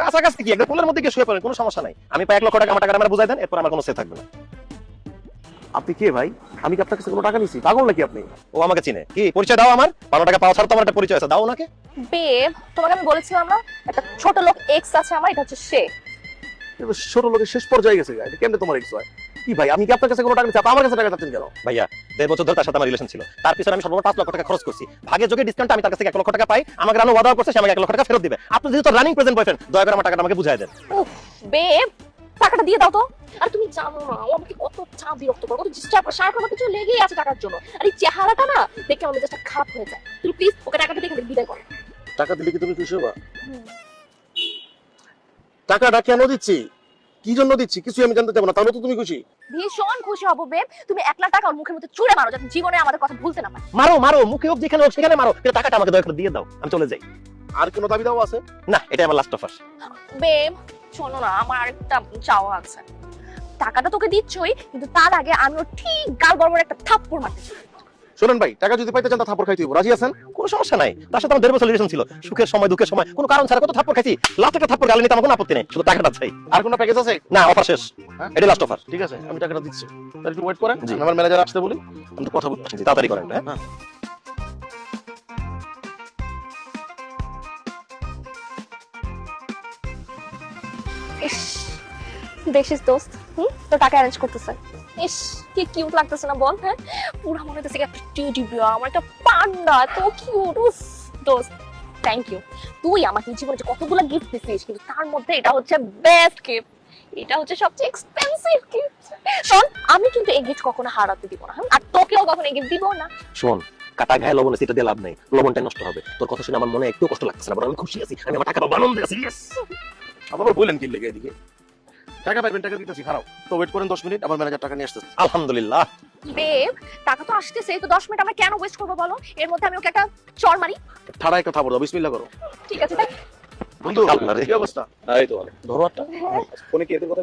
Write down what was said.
কাছাকাছি কি একটা কোলের মধ্যে গিয়ে শুয়ে পড়েন কোনো সমস্যা নাই। আমি পাই এক লক্ষ টাকা আমার টাকা আমার বুঝাই দেন এরপর আমার কোনো সে থাকবে না। আপনি কে ভাই? আমি কি আপনার কাছে কোনো টাকা নিছি পাগল নাকি আপনি? ও আমাকে চিনে। কি পরিচয় দাও আমার? বারো টাকা পাওয়া ছাড়া তো আমার একটা পরিচয় আছে দাও নাকি বেব তোমাকে আমি বলেছিলাম না একটা ছোট লোক এক্স আছে আমার এটা হচ্ছে সে। ছোট লোকের শেষ পর্যায়ে গেছে কেমনে তোমার এক্স হয়? কি ভাই আমি কি আপনার কাছে কোনো টাকা আপনি আমার কাছে টাকা চাচ্ছেন কেন? ভাইয়া দেড় বছর ধরে তার সাথে আমার রিলেশন ছিল। তার পিছনে আমি সর্বমোট পাঁচ লক্ষ টাকা খরচ করছি। ভাগে যোগে ডিসকাউন্ট আমি তার কাছে এক লক্ষ টাকা পাই আমাকে রানো ওয়াদা করছে সে আমাকে এক লক্ষ টাকা ফেরত দিবে। আপনি যেহেতু রানিং প্রেজেন্ট বয়ফ্রেন্ড দয়া করে আমার টাকাটা আমাকে বুঝাই দেন। বেব টাকাটা দিয়ে দাও তো। আর তুমি জানো না ও আমাকে কত চা বিরক্ত করে কত ডিস্টার্ব করে। আমার কিছু লেগেই আছে টাকার জন্য। আর এই চেহারাটা না দেখে আমার মেজাজটা খারাপ হয়ে যায়। তুমি প্লিজ ওকে টাকাটা দেখে বিদায় করো। টাকা দিলে কি তুমি খুশি হবা? টাকাটা কেন দিচ্ছি? কি জন্য দিচ্ছি? কিছু আমি জানতে চাবো না তাহলে তো তুমি খুশি। ভীষণ খুশি হব বেব তুমি এক লাখ টাকা ওর মুখের মধ্যে চুড়ে মারো যাতে জীবনে আমাদের কথা ভুলতে না পারে। মারো মারো মুখে হোক যেখানে হোক সেখানে মারো। কিন্তু টাকাটা আমাকে দয়া করে দিয়ে দাও আমি চলে যাই। আর কোনো দাবি দাও আছে? না এটা আমার লাস্ট অফার বেব শোনো না আমার আরেকটা চাওয়া আছে। টাকাটা তোকে দিচ্ছই কিন্তু তার আগে আমি ওর ঠিক গাল বরাবর একটা থাপ্পড় মারতে চাই। শোনেন ভাই টাকা যদি পাইতে চান তা থাপড় খাইতে হইব। রাজি আছেন? কোনো সমস্যা নাই। তার সাথে আমার দেড় বছর রিলেশন ছিল। সুখের সময় দুঃখের সময় কোনো কারণ ছাড়া কত থাপ্পড় খাইছি? লাস্ট একটা থাপ্পড় গালে নিতে আমার কোনো আপত্তি নেই। শুধু টাকাটা চাই। আর কোনো প্যাকেজ আছে? না অফার শেষ? এটা লাস্ট অফার ঠিক আছে আমি টাকাটা দিচ্ছি। তাহলে একটু ওয়েট করেন। আমার ম্যানেজার আসতে বলি। আমি তো কথা বলব জি, তাড়াতাড়ি করেন হ্যাঁ? হ্যাঁ। দেখিস দোস্ত। হুম? তো টাকা অ্যারেঞ্জ করতেছে। ইস কি কিউট লাগতেছে না বল হ্যাঁ? পুরা মনে একটা টিউটি আমার একটা পান্ডা তো কিউট উফ দোস্ত। থ্যাংক ইউ তুই আমাকে জীবনে যে কতগুলো গিফট দিছিস কিন্তু তার মধ্যে এটা হচ্ছে বেস্ট গিফট এটা হচ্ছে সবচেয়ে এক্সপেন্সিভ গিফট শোন আমি কিন্তু এই গিফট কখনো হারাতে দিব না হ্যাঁ? আর তোকেও কখনো এই গিফট দিব না। শোন কাটা গায়ে লবণ আছে এটা দিয়ে লাভ নেই। লবণটা নষ্ট হবে। তোর কথা শুনে আমার মনে একটু কষ্ট লাগছে না বরং আমি খুশি আছি আমি আমার টাকা পাবো আনন্দে আছি yes! আবার কি লেগে এদিকে? টাকা পাইবেন টাকা দিতেছি খারাপ। তো ওয়েট করেন দশ মিনিট আমার ম্যানেজার টাকা নিয়ে আসতেছে। আলহামদুলিল্লাহ। বেব টাকা তো আসতেছে তো দশ মিনিট আমরা কেন ওয়েস্ট করব বলো? এর মধ্যে আমি ওকে একটা চর মারি। ঠাড়া কথা বলো বিসমিল্লাহ করো। ঠিক আছে তাই বন্ধু আল্লাহ রে। কি অবস্থা? এই তো ধরো একটা। ফোনে কি এদের কথা